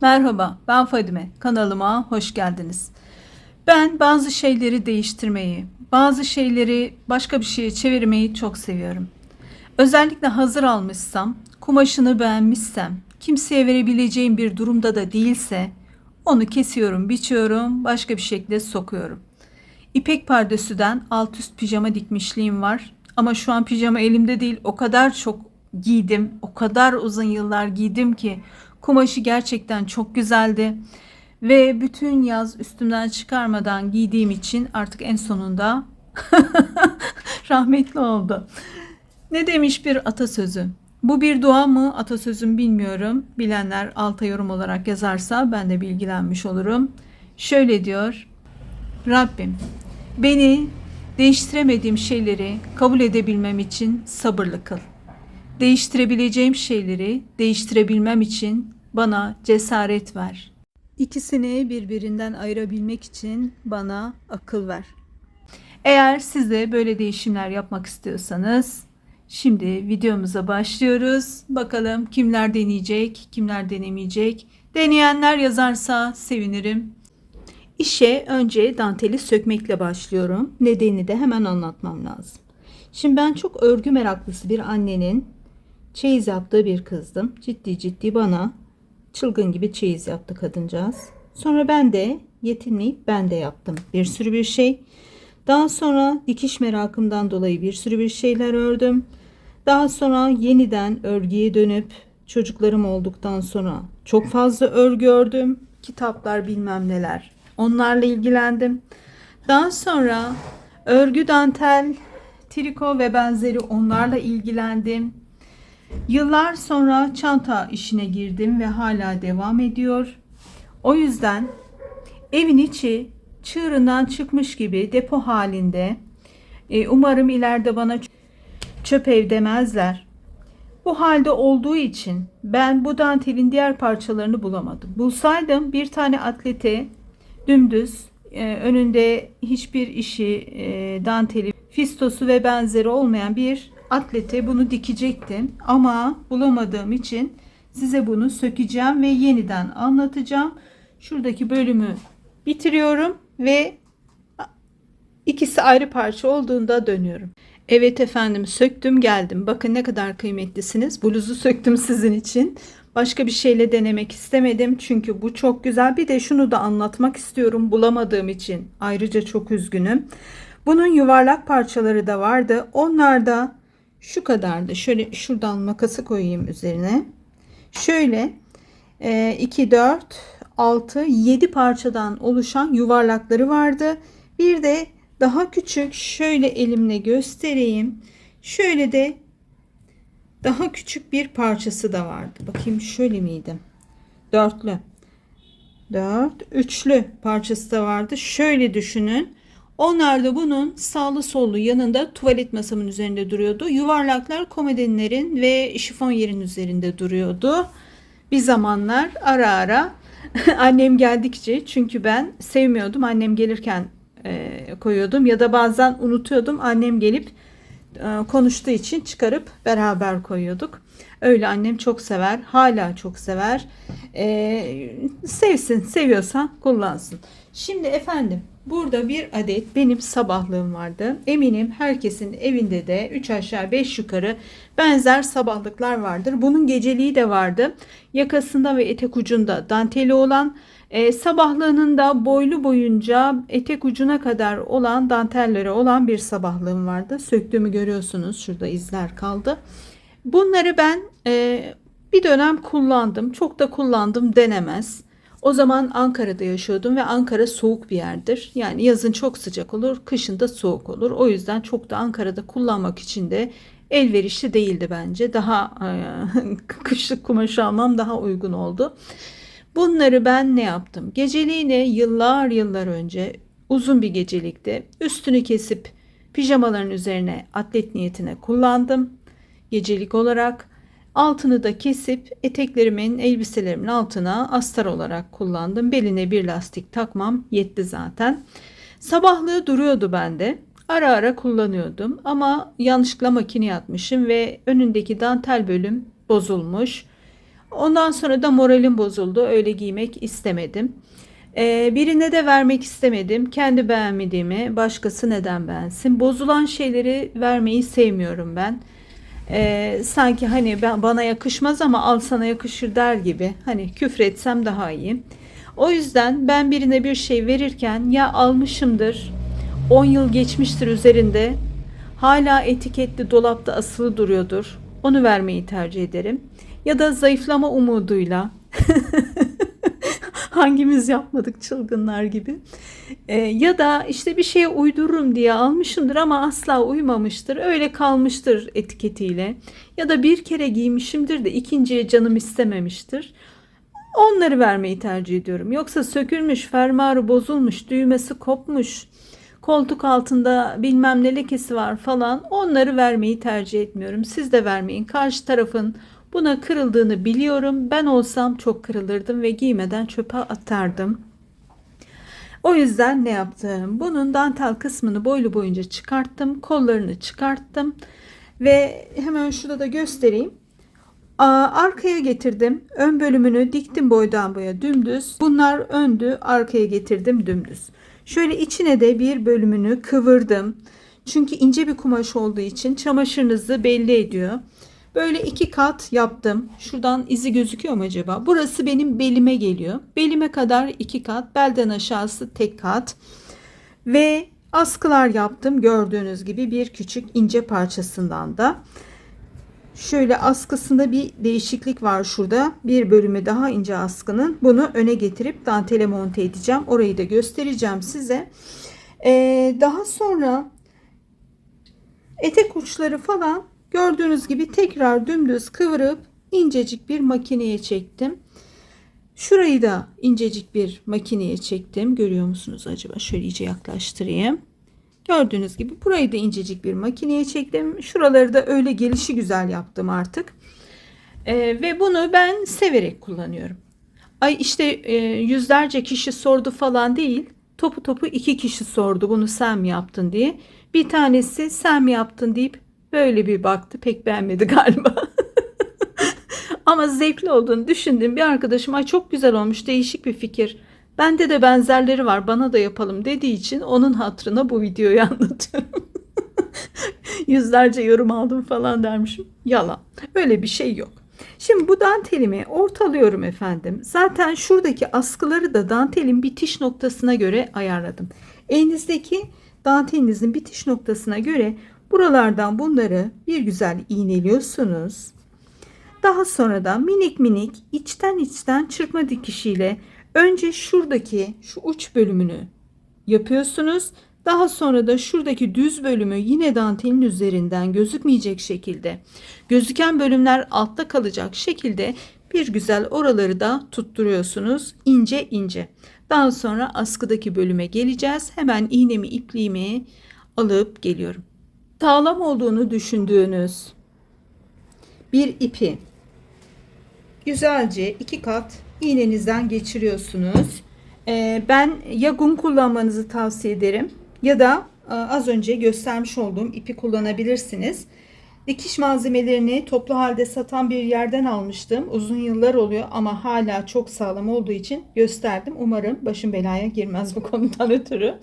Merhaba, ben Fadime. Kanalıma hoş geldiniz. Ben bazı şeyleri değiştirmeyi, bazı şeyleri başka bir şeye çevirmeyi çok seviyorum. Özellikle hazır almışsam, kumaşını beğenmişsem, kimseye verebileceğim bir durumda da değilse onu kesiyorum, biçiyorum, başka bir şekilde sokuyorum. İpek pardesüden alt üst pijama dikmişliğim var. Ama şu an pijama elimde değil. O kadar çok giydim. O kadar uzun yıllar giydim ki kumaşı gerçekten çok güzeldi. Ve bütün yaz üstümden çıkarmadan giydiğim için artık en sonunda rahmetli oldu. Ne demiş bir atasözü? Bu bir dua mı atasözüm bilmiyorum. Bilenler alta yorum olarak yazarsa ben de bilgilenmiş olurum. Şöyle diyor. Rabbim beni değiştiremediğim şeyleri kabul edebilmem için sabırlı kıl. Değiştirebileceğim şeyleri değiştirebilmem için bana cesaret ver. İkisini birbirinden ayırabilmek için bana akıl ver. Eğer siz de böyle değişimler yapmak istiyorsanız şimdi videomuza başlıyoruz. Bakalım kimler deneyecek, kimler denemeyecek. Deneyenler yazarsa sevinirim. İşe önce danteli sökmekle başlıyorum. Nedeni de hemen anlatmam lazım. Şimdi ben çok örgü meraklısı bir annenin çeyiz yaptığı bir kızdım. Ciddi ciddi bana çılgın gibi çeyiz yaptı kadıncağız. Sonra ben de yetinmeyip ben de yaptım bir sürü bir şey. Daha sonra dikiş merakımdan dolayı bir sürü bir şeyler ördüm. Daha sonra yeniden örgüye dönüp çocuklarım olduktan sonra çok fazla örgü ördüm. Kitaplar bilmem neler. Onlarla ilgilendim. Daha sonra örgü dantel, triko ve benzeri onlarla ilgilendim. Yıllar sonra çanta işine girdim ve hala devam ediyor. O yüzden evin içi çığırından çıkmış gibi depo halinde. E, umarım ileride bana çöp ev demezler. Bu halde olduğu için ben bu dantelin diğer parçalarını bulamadım. Bulsaydım bir tane atlete dümdüz e, önünde hiçbir işi e, danteli, fistosu ve benzeri olmayan bir atlete bunu dikecektim. Ama bulamadığım için size bunu sökeceğim ve yeniden anlatacağım. Şuradaki bölümü bitiriyorum ve ikisi ayrı parça olduğunda dönüyorum. Evet efendim söktüm geldim. Bakın ne kadar kıymetlisiniz. Bluzu söktüm sizin için. Başka bir şeyle denemek istemedim. Çünkü bu çok güzel. Bir de şunu da anlatmak istiyorum bulamadığım için. Ayrıca çok üzgünüm. Bunun yuvarlak parçaları da vardı. Onlar da şu kadardı. Şöyle şuradan makası koyayım üzerine. Şöyle 2, 4, 6, 7 parçadan oluşan yuvarlakları vardı. Bir de daha küçük şöyle elimle göstereyim. Şöyle de daha küçük bir parçası da vardı. Bakayım şöyle miydi? Dörtlü. Dört. Üçlü parçası da vardı. Şöyle düşünün. Onlar da bunun sağlı sollu yanında tuvalet masamın üzerinde duruyordu. Yuvarlaklar komodinlerin ve şifon yerin üzerinde duruyordu. Bir zamanlar ara ara annem geldikçe çünkü ben sevmiyordum. Annem gelirken e, koyuyordum ya da bazen unutuyordum. Annem gelip e, konuştuğu için çıkarıp beraber koyuyorduk. Öyle annem çok sever. Hala çok sever. E, sevsin. Seviyorsa kullansın. Şimdi efendim burada bir adet benim sabahlığım vardı. Eminim herkesin evinde de 3 aşağı 5 yukarı benzer sabahlıklar vardır. Bunun geceliği de vardı. Yakasında ve etek ucunda danteli olan e, sabahlığının da boylu boyunca etek ucuna kadar olan dantelleri olan bir sabahlığım vardı. Söktüğümü görüyorsunuz. Şurada izler kaldı. Bunları ben e, bir dönem kullandım. Çok da kullandım denemez. O zaman Ankara'da yaşıyordum ve Ankara soğuk bir yerdir. Yani yazın çok sıcak olur, kışın da soğuk olur. O yüzden çok da Ankara'da kullanmak için de elverişli değildi bence. Daha e, kışlık kumaş almam daha uygun oldu. Bunları ben ne yaptım? Geceliğine yıllar yıllar önce uzun bir gecelikte üstünü kesip pijamaların üzerine atlet niyetine kullandım. Gecelik olarak altını da kesip eteklerimin elbiselerimin altına astar olarak kullandım. Beline bir lastik takmam yetti zaten. Sabahlığı duruyordu bende. Ara ara kullanıyordum ama yanlışlıkla makine atmışım ve önündeki dantel bölüm bozulmuş. Ondan sonra da moralim bozuldu. Öyle giymek istemedim. Ee, birine de vermek istemedim. Kendi beğenmediğimi başkası neden beğensin? Bozulan şeyleri vermeyi sevmiyorum ben. Ee, sanki hani ben, bana yakışmaz ama al sana yakışır der gibi. Hani küfretsem daha iyi. O yüzden ben birine bir şey verirken ya almışımdır 10 yıl geçmiştir üzerinde hala etiketli dolapta asılı duruyordur. Onu vermeyi tercih ederim. Ya da zayıflama umuduyla hangimiz yapmadık çılgınlar gibi. Ee, ya da işte bir şeye uydururum diye almışımdır ama asla uymamıştır. Öyle kalmıştır etiketiyle. Ya da bir kere giymişimdir de ikinciye canım istememiştir. Onları vermeyi tercih ediyorum. Yoksa sökülmüş, fermuarı bozulmuş, düğmesi kopmuş, koltuk altında bilmem ne lekesi var falan onları vermeyi tercih etmiyorum. Siz de vermeyin. Karşı tarafın buna kırıldığını biliyorum. Ben olsam çok kırılırdım ve giymeden çöpe atardım. O yüzden ne yaptım? Bunun dantel kısmını boylu boyunca çıkarttım. Kollarını çıkarttım. Ve hemen şurada da göstereyim. Arkaya getirdim. Ön bölümünü diktim boydan boya dümdüz. Bunlar öndü. Arkaya getirdim dümdüz. Şöyle içine de bir bölümünü kıvırdım. Çünkü ince bir kumaş olduğu için çamaşırınızı belli ediyor. Böyle iki kat yaptım. Şuradan izi gözüküyor mu acaba? Burası benim belime geliyor. Belime kadar iki kat. Belden aşağısı tek kat. Ve askılar yaptım. Gördüğünüz gibi bir küçük ince parçasından da. Şöyle askısında bir değişiklik var şurada. Bir bölümü daha ince askının. Bunu öne getirip dantele monte edeceğim. Orayı da göstereceğim size. Ee, daha sonra etek uçları falan gördüğünüz gibi tekrar dümdüz kıvırıp incecik bir makineye çektim. Şurayı da incecik bir makineye çektim. Görüyor musunuz acaba? Şöyle iyice yaklaştırayım. Gördüğünüz gibi burayı da incecik bir makineye çektim. Şuraları da öyle gelişi güzel yaptım artık. Ee, ve bunu ben severek kullanıyorum. Ay işte e, yüzlerce kişi sordu falan değil. Topu topu iki kişi sordu bunu sen mi yaptın diye. Bir tanesi sen mi yaptın deyip böyle bir baktı pek beğenmedi galiba. Ama zevkli olduğunu düşündüğüm bir arkadaşım ay çok güzel olmuş değişik bir fikir. Bende de benzerleri var bana da yapalım dediği için onun hatırına bu videoyu anlatıyorum. Yüzlerce yorum aldım falan dermişim. Yalan. Öyle bir şey yok. Şimdi bu dantelimi ortalıyorum efendim. Zaten şuradaki askıları da dantelin bitiş noktasına göre ayarladım. Elinizdeki dantelinizin bitiş noktasına göre buralardan bunları bir güzel iğneliyorsunuz. Daha sonra da minik minik içten içten çırpma dikişiyle önce şuradaki şu uç bölümünü yapıyorsunuz. Daha sonra da şuradaki düz bölümü yine dantelin üzerinden gözükmeyecek şekilde gözüken bölümler altta kalacak şekilde bir güzel oraları da tutturuyorsunuz ince ince. Daha sonra askıdaki bölüme geleceğiz. Hemen iğnemi ipliğimi alıp geliyorum. Sağlam olduğunu düşündüğünüz bir ipi güzelce iki kat iğnenizden geçiriyorsunuz. Ee, ben ya gun kullanmanızı tavsiye ederim ya da e, az önce göstermiş olduğum ipi kullanabilirsiniz. Dikiş malzemelerini toplu halde satan bir yerden almıştım. Uzun yıllar oluyor ama hala çok sağlam olduğu için gösterdim. Umarım başım belaya girmez bu konudan ötürü.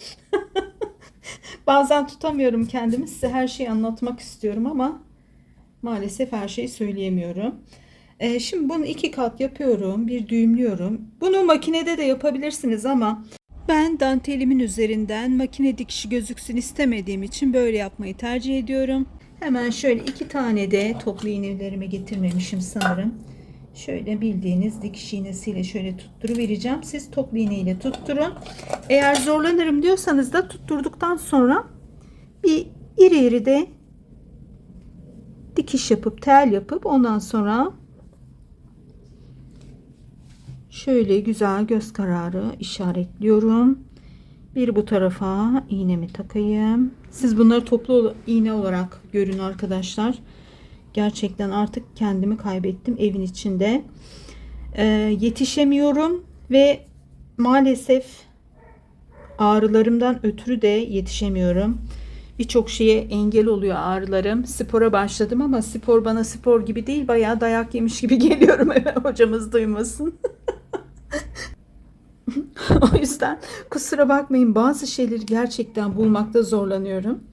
Bazen tutamıyorum kendimi. Size her şeyi anlatmak istiyorum ama maalesef her şeyi söyleyemiyorum. Ee, şimdi bunu iki kat yapıyorum. Bir düğümlüyorum. Bunu makinede de yapabilirsiniz ama ben dantelimin üzerinden makine dikişi gözüksün istemediğim için böyle yapmayı tercih ediyorum. Hemen şöyle iki tane de toplu iğnelerimi getirmemişim sanırım. Şöyle bildiğiniz dikiş iğnesiyle şöyle tutturu vereceğim. Siz toplu iğneyle tutturun. Eğer zorlanırım diyorsanız da tutturduktan sonra bir iri iri de dikiş yapıp tel yapıp ondan sonra şöyle güzel göz kararı işaretliyorum. Bir bu tarafa iğnemi takayım. Siz bunları toplu iğne olarak görün arkadaşlar. Gerçekten artık kendimi kaybettim evin içinde. Ee, yetişemiyorum ve maalesef ağrılarımdan ötürü de yetişemiyorum. birçok şeye engel oluyor ağrılarım. Spora başladım ama spor bana spor gibi değil bayağı dayak yemiş gibi geliyorum eve hocamız duymasın. o yüzden kusura bakmayın bazı şeyleri gerçekten bulmakta zorlanıyorum.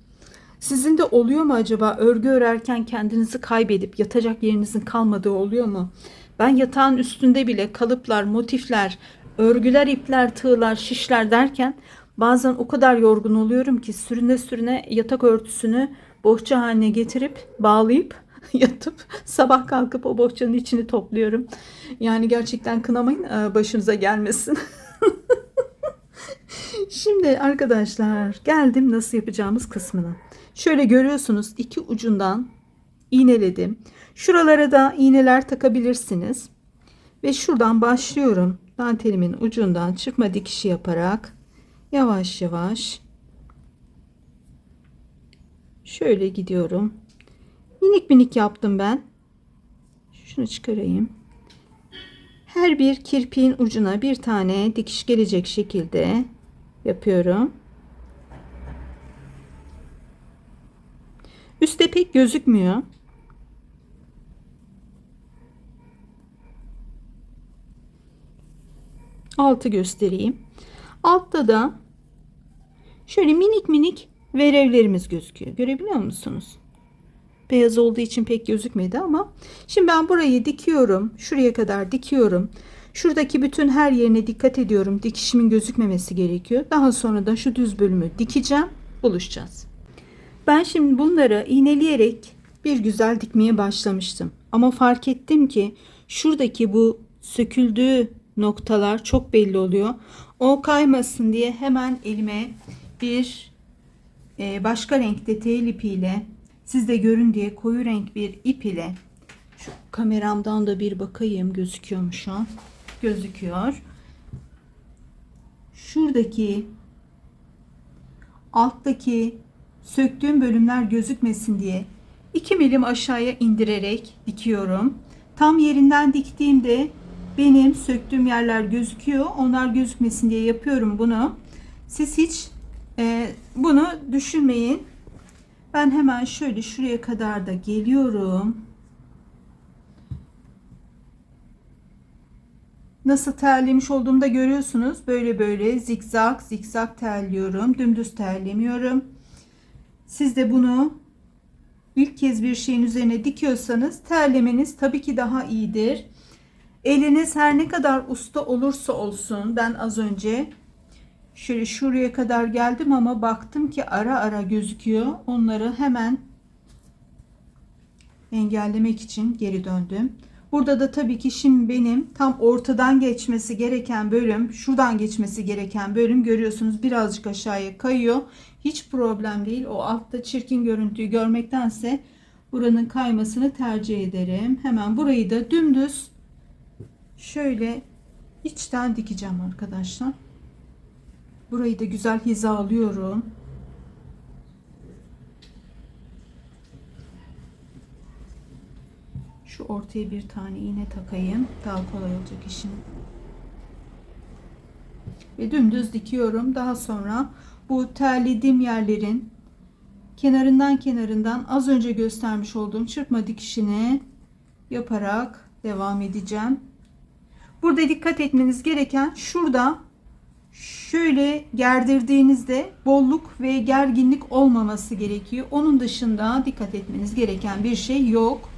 Sizin de oluyor mu acaba örgü örerken kendinizi kaybedip yatacak yerinizin kalmadığı oluyor mu? Ben yatağın üstünde bile kalıplar, motifler, örgüler, ipler, tığlar, şişler derken bazen o kadar yorgun oluyorum ki sürüne sürüne yatak örtüsünü bohça haline getirip bağlayıp yatıp sabah kalkıp o bohçanın içini topluyorum. Yani gerçekten kınamayın e, başınıza gelmesin. Şimdi arkadaşlar geldim nasıl yapacağımız kısmına. Şöyle görüyorsunuz iki ucundan iğneledim. Şuralara da iğneler takabilirsiniz. Ve şuradan başlıyorum. Dantelimin ucundan çıkma dikişi yaparak yavaş yavaş şöyle gidiyorum. Minik minik yaptım ben. Şunu çıkarayım. Her bir kirpiğin ucuna bir tane dikiş gelecek şekilde yapıyorum. Üstte pek gözükmüyor. Altı göstereyim. Altta da şöyle minik minik verevlerimiz gözüküyor. Görebiliyor musunuz? Beyaz olduğu için pek gözükmedi ama şimdi ben burayı dikiyorum. Şuraya kadar dikiyorum. Şuradaki bütün her yerine dikkat ediyorum. Dikişimin gözükmemesi gerekiyor. Daha sonra da şu düz bölümü dikeceğim. Buluşacağız. Ben şimdi bunları iğneleyerek bir güzel dikmeye başlamıştım. Ama fark ettim ki şuradaki bu söküldüğü noktalar çok belli oluyor. O kaymasın diye hemen elime bir e, başka renkte tel ipiyle siz de görün diye koyu renk bir ip ile şu kameramdan da bir bakayım gözüküyor mu şu an? Gözüküyor. Şuradaki alttaki söktüğüm bölümler gözükmesin diye 2 milim aşağıya indirerek dikiyorum. Tam yerinden diktiğimde benim söktüğüm yerler gözüküyor. Onlar gözükmesin diye yapıyorum bunu. Siz hiç e, bunu düşünmeyin. Ben hemen şöyle şuraya kadar da geliyorum. Nasıl terlemiş olduğumu da görüyorsunuz. Böyle böyle zikzak zikzak terliyorum. Dümdüz terlemiyorum. Siz de bunu ilk kez bir şeyin üzerine dikiyorsanız terlemeniz tabii ki daha iyidir. Eliniz her ne kadar usta olursa olsun ben az önce şöyle şuraya kadar geldim ama baktım ki ara ara gözüküyor. Onları hemen engellemek için geri döndüm. Burada da tabii ki şimdi benim tam ortadan geçmesi gereken bölüm, şuradan geçmesi gereken bölüm görüyorsunuz birazcık aşağıya kayıyor. Hiç problem değil. O altta çirkin görüntüyü görmektense buranın kaymasını tercih ederim. Hemen burayı da dümdüz şöyle içten dikeceğim arkadaşlar. Burayı da güzel hizalıyorum. Şu ortaya bir tane iğne takayım. Daha kolay olacak işim. Ve dümdüz dikiyorum. Daha sonra bu terlediğim yerlerin kenarından kenarından az önce göstermiş olduğum çırpma dikişini yaparak devam edeceğim. Burada dikkat etmeniz gereken şurada şöyle gerdirdiğinizde bolluk ve gerginlik olmaması gerekiyor. Onun dışında dikkat etmeniz gereken bir şey yok.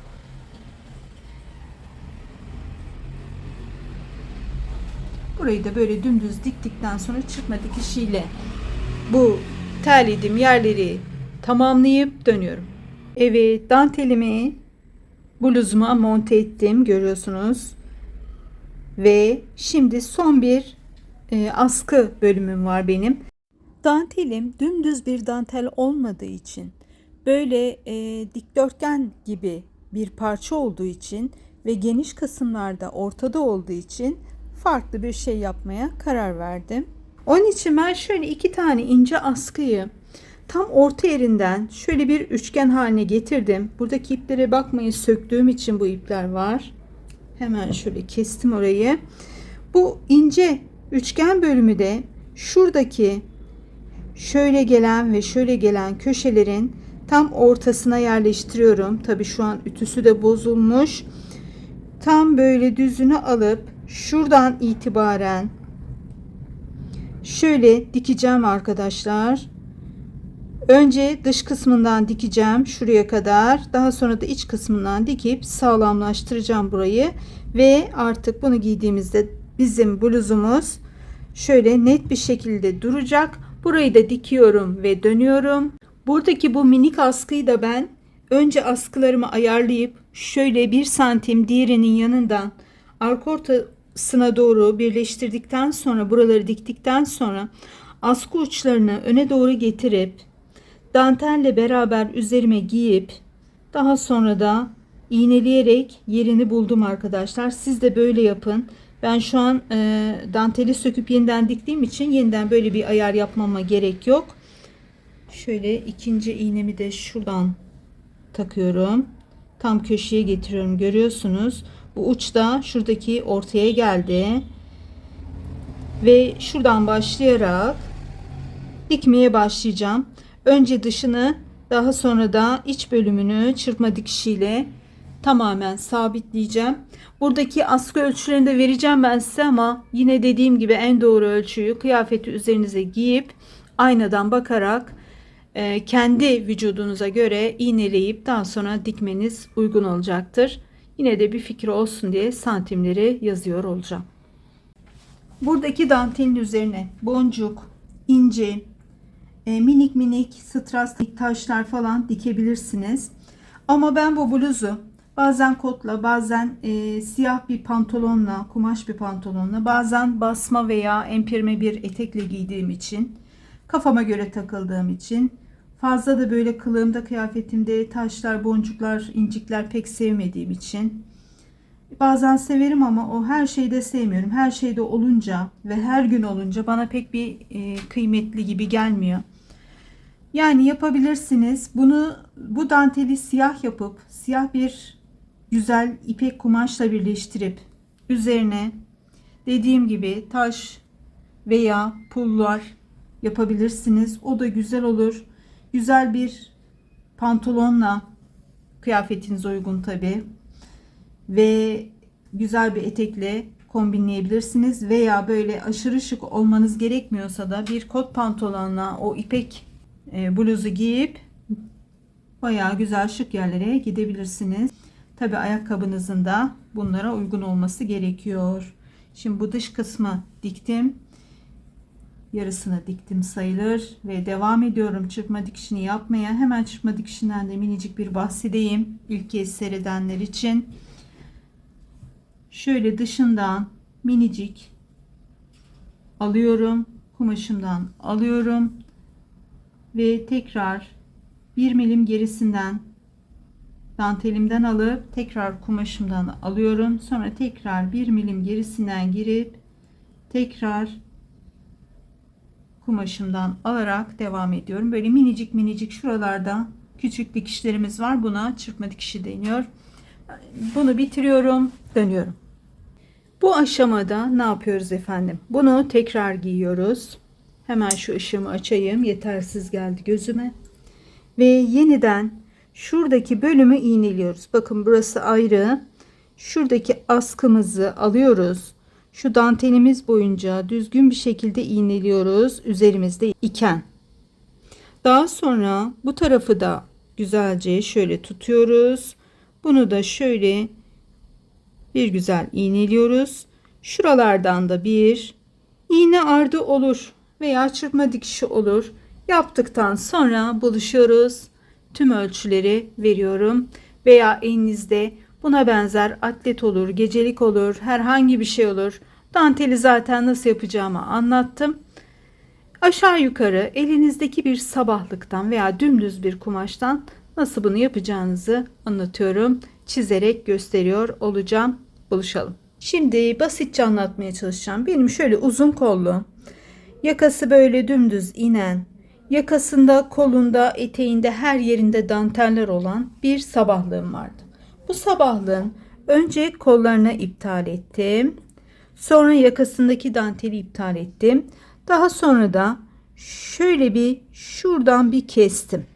Burayı da böyle dümdüz diktikten sonra çıkma dikişiyle bu terlediğim yerleri tamamlayıp dönüyorum. Evet dantelimi bluzuma monte ettim görüyorsunuz. Ve şimdi son bir e, askı bölümüm var benim. Dantelim dümdüz bir dantel olmadığı için böyle e, dikdörtgen gibi bir parça olduğu için ve geniş kısımlarda ortada olduğu için farklı bir şey yapmaya karar verdim. Onun için ben şöyle iki tane ince askıyı tam orta yerinden şöyle bir üçgen haline getirdim. Buradaki iplere bakmayın söktüğüm için bu ipler var. Hemen şöyle kestim orayı. Bu ince üçgen bölümü de şuradaki şöyle gelen ve şöyle gelen köşelerin tam ortasına yerleştiriyorum. Tabi şu an ütüsü de bozulmuş. Tam böyle düzünü alıp şuradan itibaren şöyle dikeceğim arkadaşlar. Önce dış kısmından dikeceğim şuraya kadar. Daha sonra da iç kısmından dikip sağlamlaştıracağım burayı. Ve artık bunu giydiğimizde bizim bluzumuz şöyle net bir şekilde duracak. Burayı da dikiyorum ve dönüyorum. Buradaki bu minik askıyı da ben önce askılarımı ayarlayıp şöyle bir santim diğerinin yanından arka ortasına doğru birleştirdikten sonra buraları diktikten sonra askı uçlarını öne doğru getirip dantelle beraber üzerime giyip daha sonra da iğneleyerek yerini buldum arkadaşlar. Siz de böyle yapın. Ben şu an e, danteli söküp yeniden diktiğim için yeniden böyle bir ayar yapmama gerek yok. Şöyle ikinci iğnemi de şuradan takıyorum. Tam köşeye getiriyorum. Görüyorsunuz. Bu uç da şuradaki ortaya geldi. Ve şuradan başlayarak dikmeye başlayacağım. Önce dışını daha sonra da iç bölümünü çırpma dikişiyle tamamen sabitleyeceğim. Buradaki askı ölçülerini de vereceğim ben size ama yine dediğim gibi en doğru ölçüyü kıyafeti üzerinize giyip aynadan bakarak e, kendi vücudunuza göre iğneleyip daha sonra dikmeniz uygun olacaktır. Yine de bir fikir olsun diye santimleri yazıyor olacağım. Buradaki dantelin üzerine boncuk, inci, e, minik minik strass taşlar falan dikebilirsiniz. Ama ben bu bluzu bazen kotla, bazen e, siyah bir pantolonla, kumaş bir pantolonla, bazen basma veya empirme bir etekle giydiğim için, kafama göre takıldığım için, fazla da böyle kılığımda, kıyafetimde taşlar, boncuklar, incikler pek sevmediğim için, bazen severim ama o her şeyde sevmiyorum. Her şeyde olunca ve her gün olunca bana pek bir e, kıymetli gibi gelmiyor. Yani yapabilirsiniz. Bunu bu danteli siyah yapıp siyah bir güzel ipek kumaşla birleştirip üzerine dediğim gibi taş veya pullar yapabilirsiniz. O da güzel olur. Güzel bir pantolonla kıyafetinize uygun tabi ve güzel bir etekle kombinleyebilirsiniz veya böyle aşırı şık olmanız gerekmiyorsa da bir kot pantolonla o ipek e, bluzu giyip bayağı güzel şık yerlere gidebilirsiniz. Tabi ayakkabınızın da bunlara uygun olması gerekiyor. Şimdi bu dış kısmı diktim. Yarısını diktim sayılır ve devam ediyorum çırpma dikişini yapmaya. Hemen çırpma dikişinden de minicik bir bahsedeyim. İlk kez seyredenler için. Şöyle dışından minicik alıyorum. Kumaşımdan alıyorum ve tekrar 1 milim gerisinden dantelimden alıp tekrar kumaşımdan alıyorum. Sonra tekrar 1 milim gerisinden girip tekrar kumaşımdan alarak devam ediyorum. Böyle minicik minicik şuralarda küçük dikişlerimiz var. Buna çırpma dikişi deniyor. Bunu bitiriyorum. Dönüyorum. Bu aşamada ne yapıyoruz efendim? Bunu tekrar giyiyoruz. Hemen şu ışığımı açayım. Yetersiz geldi gözüme. Ve yeniden şuradaki bölümü iğneliyoruz. Bakın burası ayrı. Şuradaki askımızı alıyoruz. Şu dantelimiz boyunca düzgün bir şekilde iğneliyoruz. Üzerimizde iken. Daha sonra bu tarafı da güzelce şöyle tutuyoruz. Bunu da şöyle bir güzel iğneliyoruz. Şuralardan da bir iğne ardı olur veya çırpma dikişi olur. Yaptıktan sonra buluşuyoruz. Tüm ölçüleri veriyorum. Veya elinizde buna benzer atlet olur, gecelik olur, herhangi bir şey olur. Danteli zaten nasıl yapacağımı anlattım. Aşağı yukarı elinizdeki bir sabahlıktan veya dümdüz bir kumaştan nasıl bunu yapacağınızı anlatıyorum. Çizerek gösteriyor olacağım. Buluşalım. Şimdi basitçe anlatmaya çalışacağım. Benim şöyle uzun kollu, yakası böyle dümdüz inen, yakasında, kolunda, eteğinde her yerinde danteller olan bir sabahlığım vardı. Bu sabahlığın önce kollarına iptal ettim. Sonra yakasındaki danteli iptal ettim. Daha sonra da şöyle bir şuradan bir kestim.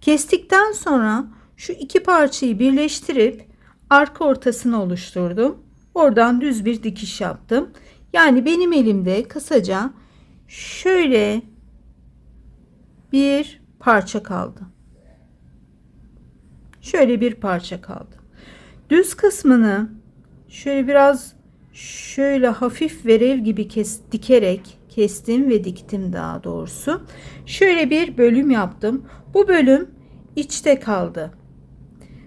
Kestikten sonra şu iki parçayı birleştirip arka ortasını oluşturdum. Oradan düz bir dikiş yaptım. Yani benim elimde kısaca şöyle bir parça kaldı. Şöyle bir parça kaldı. Düz kısmını şöyle biraz şöyle hafif verev gibi kes, dikerek kestim ve diktim daha doğrusu. Şöyle bir bölüm yaptım. Bu bölüm içte kaldı.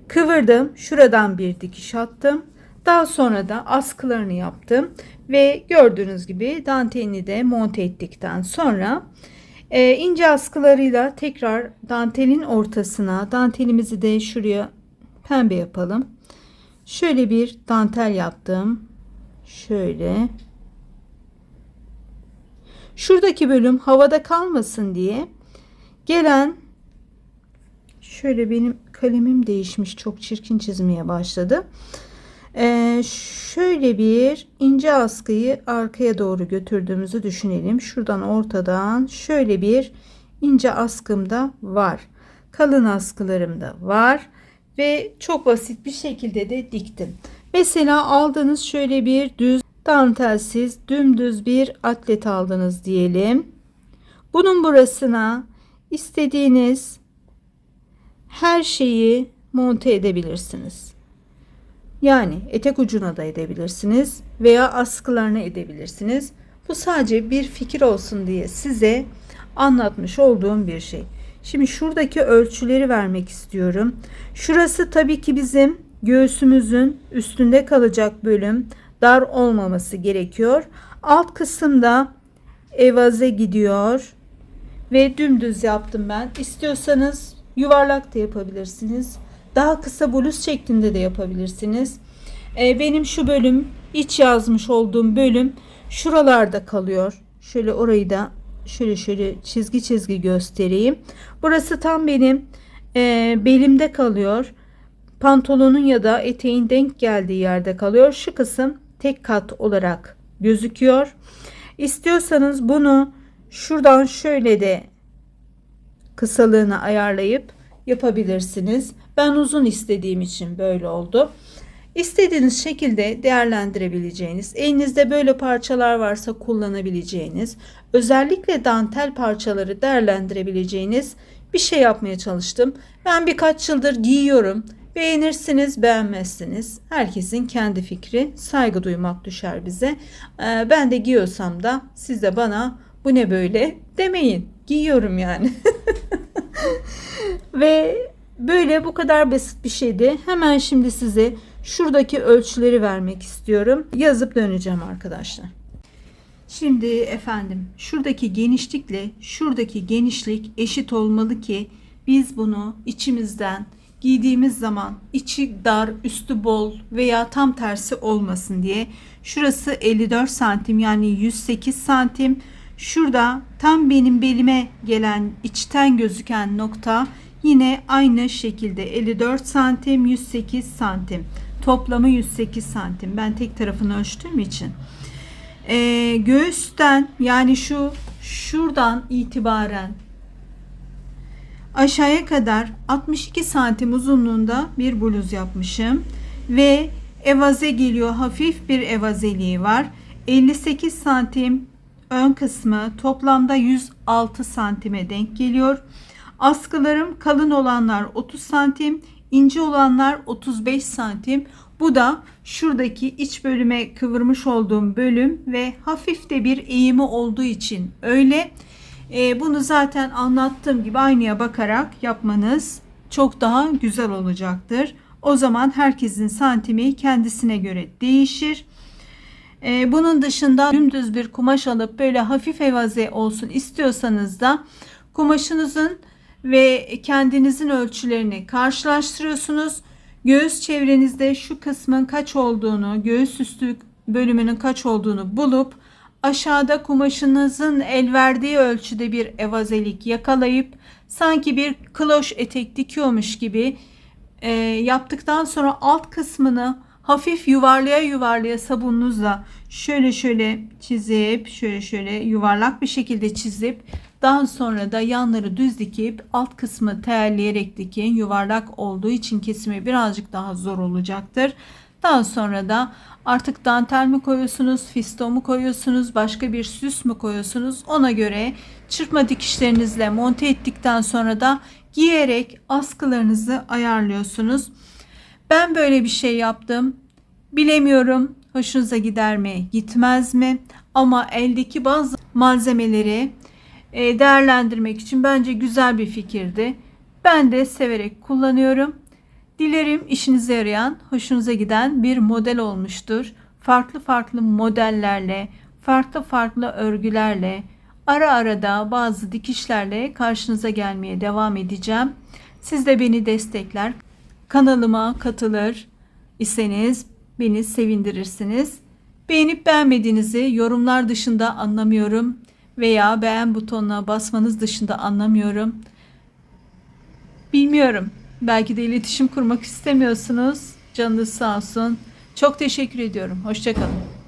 Kıvırdım. Şuradan bir dikiş attım. Daha sonra da askılarını yaptım ve gördüğünüz gibi dantelini de monte ettikten sonra e, ince askılarıyla tekrar dantelin ortasına dantelimizi de şuraya pembe yapalım. Şöyle bir dantel yaptım. Şöyle. Şuradaki bölüm havada kalmasın diye gelen şöyle benim kalemim değişmiş çok çirkin çizmeye başladı. Ee, şöyle bir ince askıyı arkaya doğru götürdüğümüzü düşünelim. Şuradan ortadan şöyle bir ince askım da var. Kalın askılarım da var ve çok basit bir şekilde de diktim. Mesela aldığınız şöyle bir düz dantelsiz dümdüz bir atlet aldınız diyelim. Bunun burasına istediğiniz her şeyi monte edebilirsiniz. Yani etek ucuna da edebilirsiniz veya askılarına edebilirsiniz. Bu sadece bir fikir olsun diye size anlatmış olduğum bir şey. Şimdi şuradaki ölçüleri vermek istiyorum. Şurası tabii ki bizim göğsümüzün üstünde kalacak bölüm dar olmaması gerekiyor. Alt kısımda evaze gidiyor ve dümdüz yaptım ben. İstiyorsanız yuvarlak da yapabilirsiniz. Daha kısa bluz şeklinde de yapabilirsiniz. Ee, benim şu bölüm iç yazmış olduğum bölüm şuralarda kalıyor. Şöyle orayı da şöyle şöyle çizgi çizgi göstereyim. Burası tam benim e, belimde kalıyor. Pantolonun ya da eteğin denk geldiği yerde kalıyor. Şu kısım tek kat olarak gözüküyor. İstiyorsanız bunu şuradan şöyle de kısalığını ayarlayıp yapabilirsiniz. Ben uzun istediğim için böyle oldu. İstediğiniz şekilde değerlendirebileceğiniz, elinizde böyle parçalar varsa kullanabileceğiniz, özellikle dantel parçaları değerlendirebileceğiniz bir şey yapmaya çalıştım. Ben birkaç yıldır giyiyorum. Beğenirsiniz, beğenmezsiniz. Herkesin kendi fikri, saygı duymak düşer bize. Ee, ben de giyiyorsam da siz de bana bu ne böyle demeyin. Giyiyorum yani. Ve böyle bu kadar basit bir şeydi. Hemen şimdi size şuradaki ölçüleri vermek istiyorum. Yazıp döneceğim arkadaşlar. Şimdi efendim şuradaki genişlikle şuradaki genişlik eşit olmalı ki biz bunu içimizden giydiğimiz zaman içi dar, üstü bol veya tam tersi olmasın diye. Şurası 54 santim yani 108 santim. Şurada tam benim belime gelen içten gözüken nokta yine aynı şekilde 54 santim 108 santim. Toplamı 108 santim. Ben tek tarafını ölçtüğüm için. Ee, göğüsten yani şu şuradan itibaren aşağıya kadar 62 santim uzunluğunda bir bluz yapmışım ve evaze geliyor hafif bir evazeliği var 58 santim ön kısmı toplamda 106 santime denk geliyor askılarım kalın olanlar 30 santim ince olanlar 35 santim bu da şuradaki iç bölüme kıvırmış olduğum bölüm ve hafif de bir eğimi olduğu için öyle e, bunu zaten anlattığım gibi aynaya bakarak yapmanız çok daha güzel olacaktır. O zaman herkesin santimi kendisine göre değişir. E, bunun dışında dümdüz bir kumaş alıp böyle hafif evaze olsun istiyorsanız da kumaşınızın ve kendinizin ölçülerini karşılaştırıyorsunuz. Göğüs çevrenizde şu kısmın kaç olduğunu, göğüs üstü bölümünün kaç olduğunu bulup aşağıda kumaşınızın el verdiği ölçüde bir evazelik yakalayıp sanki bir kloş etek dikiyormuş gibi e, yaptıktan sonra alt kısmını hafif yuvarlaya yuvarlaya sabununuzla şöyle şöyle çizip şöyle şöyle yuvarlak bir şekilde çizip daha sonra da yanları düz dikip alt kısmı terleyerek dikin. Yuvarlak olduğu için kesimi birazcık daha zor olacaktır. Daha sonra da artık dantel mi koyuyorsunuz, fisto mu koyuyorsunuz, başka bir süs mü koyuyorsunuz ona göre çırpma dikişlerinizle monte ettikten sonra da giyerek askılarınızı ayarlıyorsunuz. Ben böyle bir şey yaptım. Bilemiyorum hoşunuza gider mi, gitmez mi? Ama eldeki bazı malzemeleri değerlendirmek için bence güzel bir fikirdi. Ben de severek kullanıyorum. Dilerim işinize yarayan, hoşunuza giden bir model olmuştur. Farklı farklı modellerle, farklı farklı örgülerle, ara ara da bazı dikişlerle karşınıza gelmeye devam edeceğim. Siz de beni destekler, kanalıma katılır iseniz beni sevindirirsiniz. Beğenip beğenmediğinizi yorumlar dışında anlamıyorum veya beğen butonuna basmanız dışında anlamıyorum. Bilmiyorum. Belki de iletişim kurmak istemiyorsunuz. Canınız sağ olsun. Çok teşekkür ediyorum. Hoşçakalın.